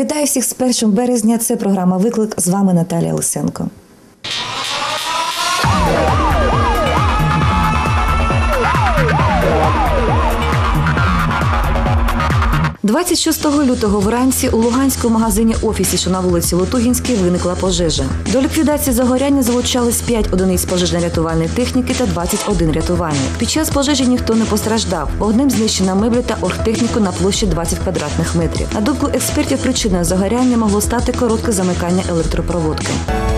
Вітаю всіх з 1 березня. Це програма Виклик. З вами Наталія Лисенко. «26 лютого вранці у Луганському магазині офісі, що на вулиці Лотугінській, виникла пожежа. До ліквідації загоряння залучались 5 одиниць пожежно-рятувальної техніки та 21 рятувальник. Під час пожежі ніхто не постраждав. Вогнем знищена меблі та оргтехніку на площі 20 квадратних метрів. На думку експертів, причиною загоряння могло стати коротке замикання електропроводки. –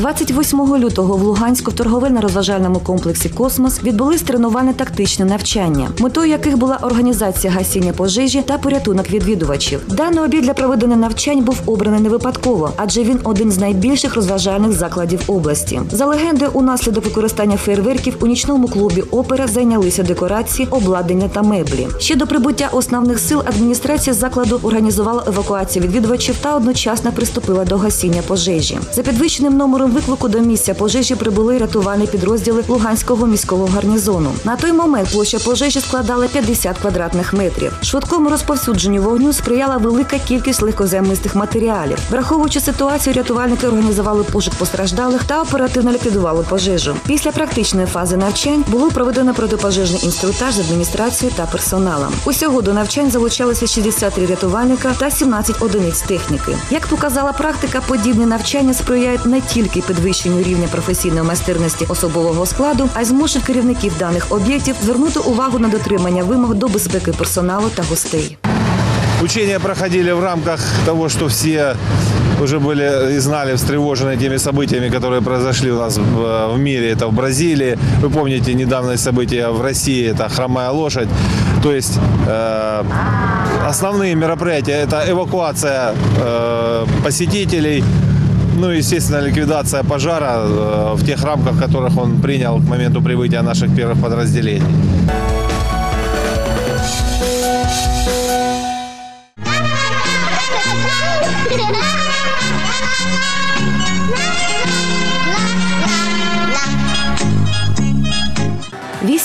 28 лютого в Луганську в торговельно-розважальному комплексі Космос відбулись тренувально-тактичні навчання, метою яких була організація гасіння пожежі та порятунок відвідувачів. Даний обід для проведення навчань був обраний не випадково, адже він один з найбільших розважальних закладів області. За легендою, унаслідок використання фейерверків у нічному клубі опера зайнялися декорації, обладнання та меблі. Ще до прибуття основних сил адміністрація закладу організувала евакуацію відвідувачів та одночасно приступила до гасіння пожежі. За підвищеним номером виклику до місця пожежі прибули рятувальні підрозділи Луганського міського гарнізону. На той момент площа пожежі складала 50 квадратних метрів. Швидкому розповсюдженню вогню сприяла велика кількість легкоземистих матеріалів. Враховуючи ситуацію, рятувальники організували пошук постраждалих та оперативно ліквідували пожежу. Після практичної фази навчань було проведено протипожежний інструктаж з адміністрацією та персоналом. Усього до навчань залучалися 63 рятувальника та 17 одиниць техніки. Як показала практика, подібні навчання сприяють не тільки підвищенню рівня професійної майстерності особового складу, а й змушують керівників даних об'єктів звернути увагу на дотримання вимог до безпеки персоналу та гостей. Учения проходили в рамках того, что все уже были и знали, встревожены теми событиями, которые произошли у нас в, в мире. Это в Бразилии. Вы помните недавние события в России, это хромая лошадь. То есть э, основные мероприятия это эвакуация э, посетителей, ну и, естественно, ликвидация пожара э, в тех рамках, которых он принял к моменту прибытия наших первых подразделений.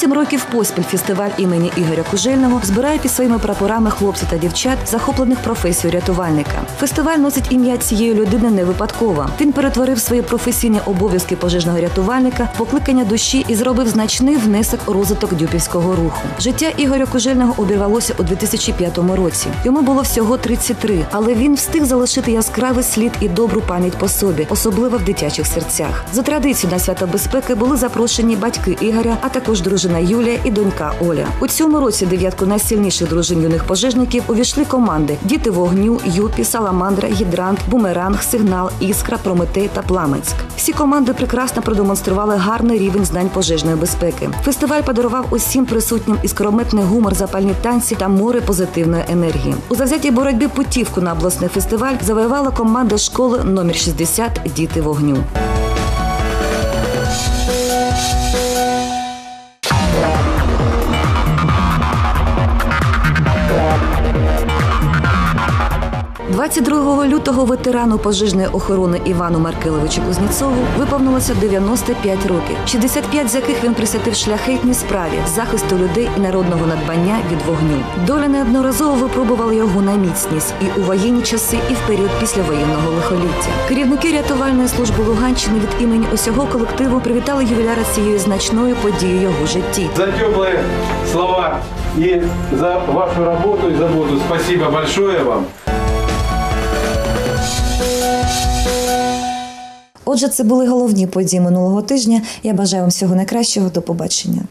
Вісім років поспіль фестиваль імені Ігоря Кужельного збирає під своїми прапорами хлопців та дівчат, захоплених професією рятувальника. Фестиваль носить ім'я цієї людини не випадково. Він перетворив свої професійні обов'язки пожежного рятувальника покликання душі і зробив значний внесок у розвиток дюпівського руху. Життя Ігоря Кужельного обірвалося у 2005 році. Йому було всього 33, але він встиг залишити яскравий слід і добру пам'ять по собі, особливо в дитячих серцях. За традицією на свято безпеки були запрошені батьки Ігоря, а також дружина Юлія і донька Оля. У цьому році дев'ятку найсильніших дружин юних пожежників увійшли команди Діти вогню, Юпі, Саламандра, Гідрант, Бумеранг, Сигнал, Іскра, Прометей та Пламенськ. Всі команди прекрасно продемонстрували гарний рівень знань пожежної безпеки. Фестиваль подарував усім присутнім іскрометний гумор, запальні танці та море позитивної енергії. У завзятій боротьбі путівку на обласний фестиваль завоювала команда школи номер 60 Діти вогню. – 22 лютого ветерану пожежної охорони Івану Маркеловичу Кузнєцову виповнилося 95 років, 65 з яких він присвятив шляхетній справі захисту людей і народного надбання від вогню. Доля неодноразово випробувала його на міцність і у воєнні часи, і в період післявоєнного лихоліття. Керівники рятувальної служби Луганщини від імені усього колективу привітали ювіляра цією значною подією його житті. за теплые слова и за вашу работу и заботу. Спасибо большое вам. Отже, це були головні події минулого тижня. Я бажаю вам всього найкращого. До побачення.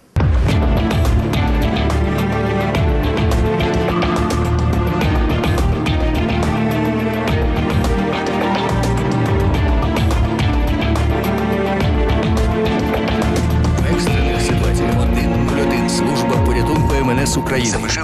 В